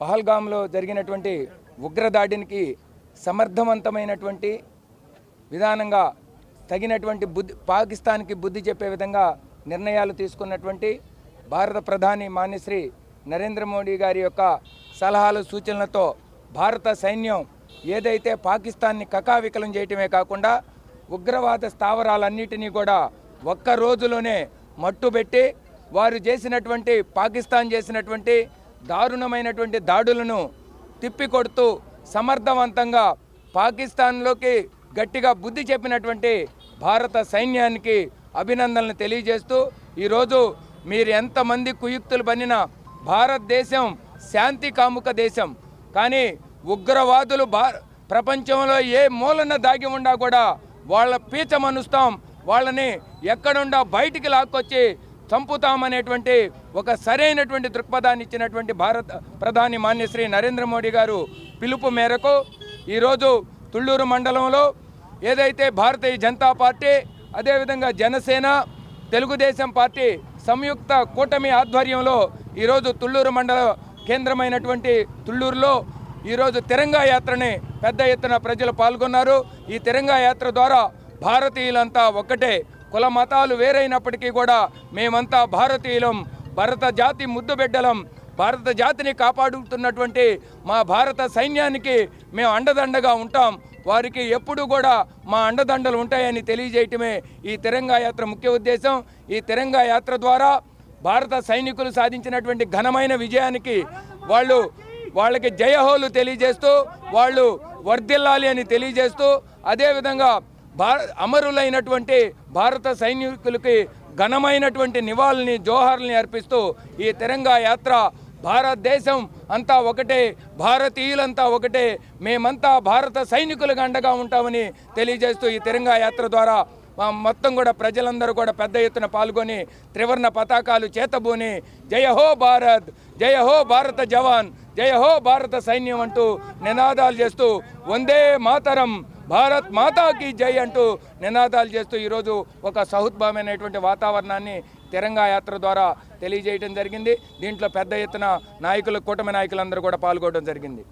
పహల్గామ్లో జరిగినటువంటి ఉగ్రదాడినికి సమర్థవంతమైనటువంటి విధానంగా తగినటువంటి బుద్ధి పాకిస్తాన్కి బుద్ధి చెప్పే విధంగా నిర్ణయాలు తీసుకున్నటువంటి భారత ప్రధాని మాన్యశ్రీ నరేంద్ర మోడీ గారి యొక్క సలహాలు సూచనలతో భారత సైన్యం ఏదైతే పాకిస్తాన్ని కకావికలం చేయటమే కాకుండా ఉగ్రవాద స్థావరాలన్నిటినీ కూడా ఒక్క రోజులోనే మట్టుబెట్టి వారు చేసినటువంటి పాకిస్తాన్ చేసినటువంటి దారుణమైనటువంటి దాడులను తిప్పికొడుతూ సమర్థవంతంగా పాకిస్తాన్లోకి గట్టిగా బుద్ధి చెప్పినటువంటి భారత సైన్యానికి అభినందనలు తెలియజేస్తూ ఈరోజు మీరు ఎంతమంది కుయుక్తులు పనిన భారతదేశం శాంతి కాముక దేశం. కానీ ఉగ్రవాదులు భా ప్రపంచంలో ఏ మూలన దాగి ఉండా కూడా వాళ్ళ పీచమనుస్తాం. వాళ్ళని ఎక్కడుండా బయటికి లాక్కొచ్చి చంపుతామనేటువంటి ఒక సరైనటువంటి దృక్పథాన్ని ఇచ్చినటువంటి భారత ప్రధాని మాన్యశ్రీ నరేంద్ర మోడీ గారు పిలుపు మేరకు ఈరోజు తుళ్ళూరు మండలంలో ఏదైతే భారతీయ జనతా పార్టీ అదేవిధంగా జనసేన తెలుగుదేశం పార్టీ సంయుక్త కూటమి ఆధ్వర్యంలో ఈరోజు తుళ్ళూరు మండల కేంద్రమైనటువంటి తుళ్ళూరులో ఈరోజు తిరంగా యాత్రని పెద్ద ఎత్తున ప్రజలు పాల్గొన్నారు. ఈ తిరంగా యాత్ర ద్వారా భారతీయులంతా ఒక్కటే కుల మతాలు వేరైనప్పటికీ కూడా మేమంతా భారతీయులం భారత జాతి ముద్దుబిడ్డలం భారత జాతిని కాపాడుతున్నటువంటి మా భారత సైన్యానికి మేము అండదండగా ఉంటాం. వారికి ఎప్పుడు కూడా మా అండదండలు ఉంటాయని తెలియజేయటమే ఈ తిరంగా యాత్ర ముఖ్య ఉద్దేశం. ఈ తిరంగా యాత్ర ద్వారా భారత సైనికులు సాధించినటువంటి ఘనమైన విజయానికి వాళ్ళు వాళ్ళకి జయహోలు తెలియజేస్తూ వాళ్ళు వర్ధిల్లాలి అని తెలియజేస్తూ అదేవిధంగా అమరులైనటువంటి భారత సైనికులకి ఘనమైనటువంటి నివాళుల్ని జోహార్ని అర్పిస్తూ ఈ తిరంగా యాత్ర భారతదేశం అంతా ఒకటే భారతీయులంతా ఒకటే మేమంతా భారత సైనికులకు అండగా ఉంటామని తెలియజేస్తూ ఈ తిరంగా యాత్ర ద్వారా మొత్తం కూడా ప్రజలందరూ కూడా పెద్ద ఎత్తున పాల్గొని త్రివర్ణ పతాకాలు చేతబూని జయ హో భారత్ జయ హో భారత జవాన్ జయ హో భారత సైన్యం అంటూ నినాదాలు చేస్తూ వందే మాతరం భారత్ మాతాకి జై అంటూ నినాదాలు చేస్తూ ఈరోజు ఒక సహుద్భావమైనటువంటి వాతావరణాన్ని తిరంగా యాత్ర ద్వారా తెలియజేయడం జరిగింది. దీంట్లో పెద్ద ఎత్తున నాయకులు కూటమి నాయకులందరూ కూడా పాల్గొనడం జరిగింది.